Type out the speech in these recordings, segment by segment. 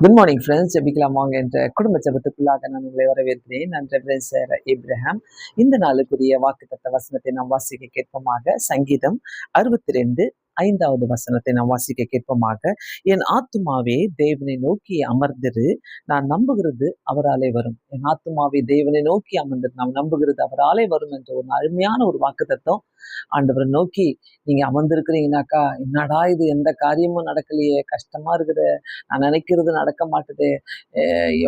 Good morning friends எப்படிக்கலாம் வாங்க என்ற குடும்ப ஜபத்துக்குள்ளாக நான் உங்களை வரவேற்கிறேன். நான் ரெவரன்ஸ் இப்ரஹாம் இந்த நாளுக்குரிய வாக்குத்தத்த வசனத்தை நாம் வாசிக்க கேட்போமாக சங்கீதம் அறுபத்தி ரெண்டு ஐந்தாவது வசனத்தை நாம் வாசிக்க கேட்போமாக என் ஆத்துமாவே தேவனை நோக்கி அமர்ந்திரு நான் நம்புகிறது அவராலே வரும். என் ஆத்துமாவே தேவனை நோக்கி அமர்ந்திரு நாம் நம்புகிறது அவராலே வரும் என்ற ஒரு அருமையான ஒரு வாக்குத்தத்தம் ஆண்டவரை நோக்கி நீங்க அமர்ந்திருக்கிறீங்கனாக்கா என்னடா இது எந்த காரியமும் நடக்கலையே கஷ்டமா இருக்குது நான் நினைக்கிறது நடக்க மாட்டுது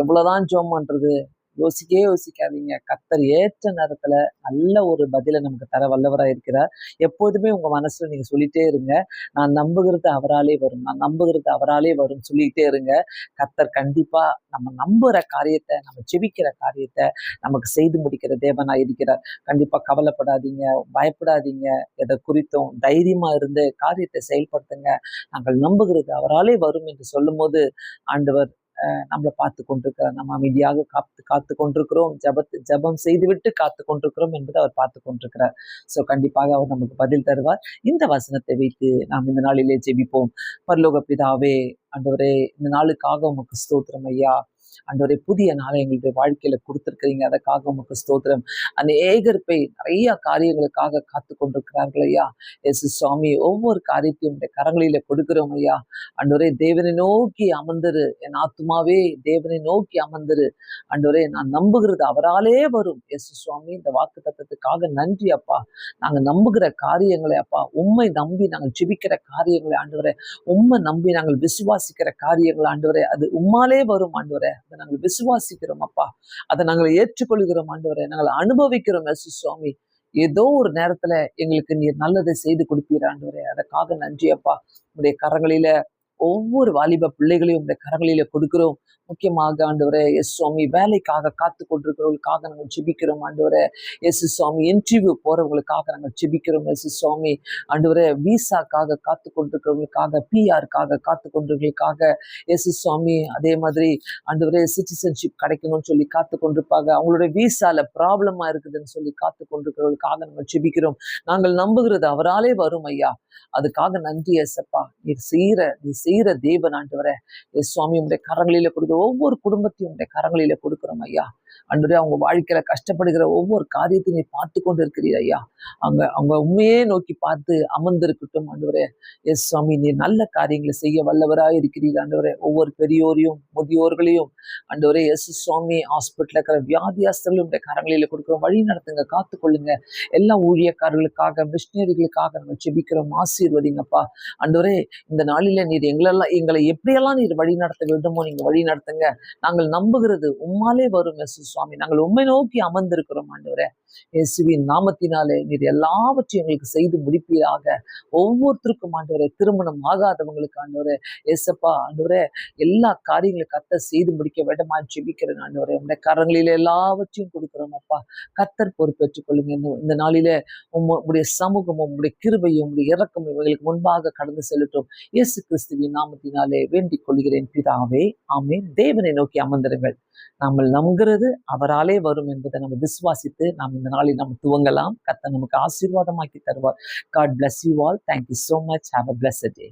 எவ்வளவுதான் ஜோம் பண்றது யோசிக்கவே யோசிக்காதீங்க. கத்தர் ஏற்ற நேரத்துல நல்ல ஒரு பதிலை நமக்கு தர வல்லவராக இருக்கிறார். எப்போதுமே உங்க மனசுல நீங்க சொல்லிட்டே இருங்க. நான் நம்புகிறது அவராலே வரும். நான் நம்புகிறது அவராலே வரும் சொல்லிட்டே இருங்க. கத்தர் கண்டிப்பா நம்ம நம்புற காரியத்தை நம்ம செபிக்கிற காரியத்தை நமக்கு செய்து முடிக்கிற தேவனா இருக்கிறார். கண்டிப்பா கவலைப்படாதீங்க. பயப்படாதீங்க. எதை குறித்தும் தைரியமா இருந்து காரியத்தை செயல்படுத்துங்க. நாங்கள் நம்புகிறது அவராலே வரும் என்று சொல்லும்போது ஆண்டவர் நம்மளை பார்த்து கொண்டிருக்கிறார் நம்ம அமைதியாக காத்து காத்து கொண்டிருக்கிறோம். ஜபத்து ஜபம் செய்துவிட்டு காத்து கொண்டிருக்கிறோம் என்பதை அவர் பார்த்து கொண்டிருக்கிறார். ஸோ கண்டிப்பாக அவர் நமக்கு பதில் தருவார். இந்த வசனத்தை வைத்து நாம் இந்த நாளிலே ஜெபிப்போம். பரலோக பிதாவே ஆண்டவரே இந்த நாளுக்காக உமக்கு ஸ்தோத்திரம் ஐயா. ஆண்டவரே புதிய நாளை எங்களுடைய வாழ்க்கையில கொடுத்துருக்கிறீங்க. அதற்காக உமக்கு ஸ்தோத்திரம். அநேகர் போய் நிறைய காரியங்களுக்காக காத்து கொண்டிருக்கிறார்கள் ஐயா. எஸ் சுவாமி ஒவ்வொரு காரியத்தையும் உடைய கரங்களில கொடுக்கிறோம் ஐயா. ஆண்டவரே தேவனை நோக்கி அமர்ந்துரு. என் ஆத்மாவே தேவனை நோக்கி அமர்ந்துரு. ஆண்டவரே நான் நம்புகிறது அவராலே வரும். எஸ் சுவாமி இந்த வாக்கு தத்துவத்துக்காக நன்றி அப்பா. நாங்க நம்புகிற காரியங்களை அப்பா உண்மை நம்பி நாங்கள் ஜிபிக்கிற காரியங்களை ஆண்டவரே உண்மை நம்பி நாங்கள் விசுவாசிக்கிற காரியங்கள் வரை அது உம்மாலே வரும் ஆண்டவரே. அதை நாங்கள் விசுவாசிக்கிறோம் அப்பா அதை நாங்கள் ஏற்றுக்கொள்கிறோம் ஆண்டவரை. நாங்கள் அனுபவிக்கிறோம் எசு சுவாமி. ஏதோ ஒரு நேரத்துல எங்களுக்கு நீர் நல்லதை செய்து கொடுப்பீர் ஆண்டவரே. அதற்காக நன்றி அப்பா உடைய கரங்களில ஒவ்வொரு வாலிப பிள்ளைகளையும் உடைய கரங்களில கொடுக்கிறோம். முக்கியமாக ஆண்டவரே எஸ் சுவாமி வேலைக்காக காத்து கொண்டிருக்கிறவர்களுக்காக நாங்கள் ஜிபிக்கிறோம் ஆண்டவரே. எஸ் சுவாமி இன்டர்வியூ போறவங்களுக்காக நாங்கள் ஜிபிக்கிறோம். எஸ் சுவாமி ஆண்டவரே விசாக்காக காத்து கொண்டிருக்கிறவங்களுக்காக பிஆருக்காக காத்து கொண்டிருக்கிறவங்களுக்காக எஸ் சுவாமி அதே மாதிரி ஆண்டவரே சிட்டிசன்ஷிப் கிடைக்கணும்னு சொல்லி காத்து கொண்டிருப்பாங்க. அவங்களுடைய விசால ப்ராப்ளமா இருக்குதுன்னு சொல்லி காத்து கொண்டிருக்கிறவர்களுக்காக நாங்கள் ஜிபிக்கிறோம். நாங்கள் நம்புகிறது அவராலே வரும் ஐயா. அதுக்காக நன்றி எஸ்அப்பா நீர் செய்கிற நீ செய்கிற தேவன் ஆண்டவரே. எஸ் சுவாமி உடைய கரங்களில கொடுக்குற ஒவ்வொரு குடும்பத்தையும் உடைய கரங்களில கொடுக்குறோம் ஐயா. அன்று அவங்க வாழ்க்கையில கஷ்டப்படுகிற ஒவ்வொரு காரியத்தையும் நீ பார்த்து கொண்டு இருக்கிறீர் ஐயா. அவங்க அவங்க உண்மையே நோக்கி பார்த்து அமர்ந்திருக்கட்டும் ஆண்டவரே எஸ் சுவாமி நீ நல்ல காரியங்களை செய்ய வல்லவராய் இருக்கிறீர் ஆண்டவரே ஒவ்வொரு பெரியோரையும் முதியோர்களையும் ஆண்டவரே எஸ் சுவாமி ஹாஸ்பிட்டல் இருக்கிற வியாதியாஸ்தர்களும் கரங்களில் கொடுக்குறோம் வழி நடத்துங்க காத்துக்கொள்ளுங்க எல்லா ஊழியக்காரர்களுக்காக மிஷினரிகளுக்காக நம்ம செபிக்கிறோம் ஆசீர்வதிங்கப்பா. ஆண்டவரே இந்த நாளில நீர் எங்களெல்லாம் எங்களை எப்படியெல்லாம் நீர் வழி நடத்த வேண்டுமோ நீங்க வழி நடத்துங்க. நாங்கள் நம்புகிறது உம்மாலே வரும் எஸ் சுவாமி நாங்கள் உண்மை நோக்கி அமர்ந்திருக்கிறோம் ஆண்டவரே. இயேசுவின் நாமத்தினாலே நீர் எல்லாவற்றையும் எங்களுக்கு செய்து முடிப்பீராக. ஒவ்வொருத்தருக்கும் ஆண்டவரே திருமணம் ஆகாதவங்களுக்கு ஆண்டவரே. ஏசப்பா ஆண்டவரே எல்லா காரியங்களும் கத்த செய்து முடிக்க வேண்டுமா ஜெபிக்கிறேன் ஆண்டவரே. உடைய கரங்களில எல்லாவற்றையும் கொடுக்குறோம் அப்பா. கத்தர் பொறுப்பேற்றுக் கொள்ளுங்க. இந்த இந்த நாளிலே உம்ம- உம்முடைய சமூகமும் உங்களுடைய கிருபையும் உங்களுடைய இறக்கமும் இவங்களுக்கு முன்பாக கடந்து செல்லட்டும். இயேசு கிறிஸ்துவின் நாமத்தினாலே வேண்டிக் கொள்கிறேன் பிதாவே. ஆமே தேவனை நோக்கி அமர்ந்திருங்கள். நாமல் நம்புகிறது அவராலே வரும் என்பதை நம்ம விசுவாசித்து நாம் இந்த நாளில் நம்ம துவங்கலாம். கர்த்தர் நமக்கு ஆசீர்வாதமாக்கி தருவார். God bless you all thank you so much have a blessed day